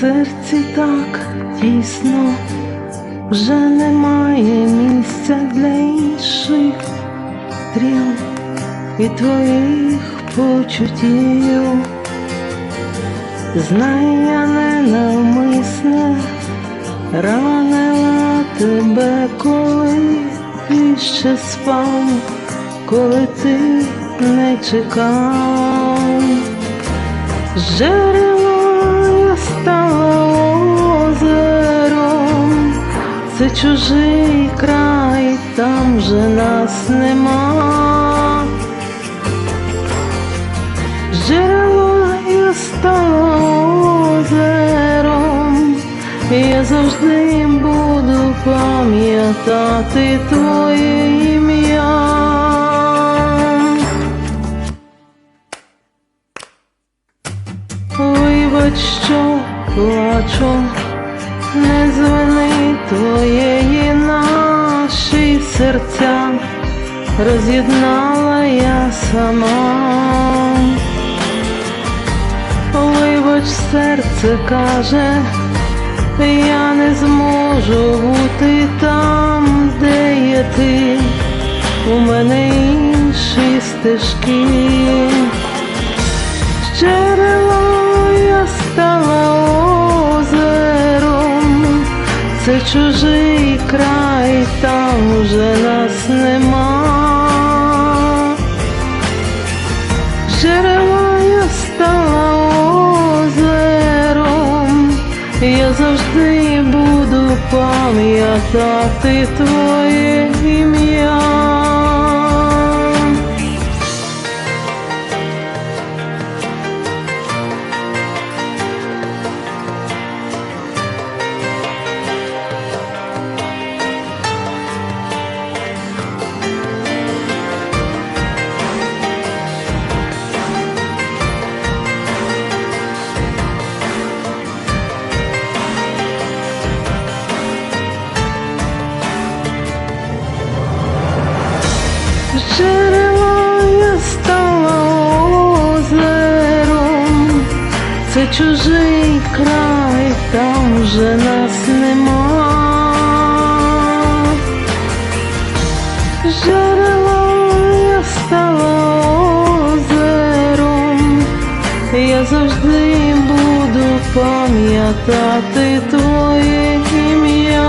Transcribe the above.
серці так тісно, вже немає місця для інших стріл і твоїх почуттів. Знай, я ненавмисне ранила тебе, коли ти ще спав, коли ти не чекав. Джерело я стала озером, це чужий край, там же нас нема. Джерело я стала озером, я завжди буду пам'ятати твоє ім'я. Вибач, що плачу, не звини твоєї наші серця, роз'єднала я сама. Вибач, серце каже, я не зможу бути там, де є ти, у мене інші стежки. З я стала це чужий край, там уже нас нема. Жерела я стала озером, я завжди буду пам'ятати твоє ім'я. Чужий край, там вже нас нема. Жерело я стала озером, я завжди буду пам'ятати твоє ім'я.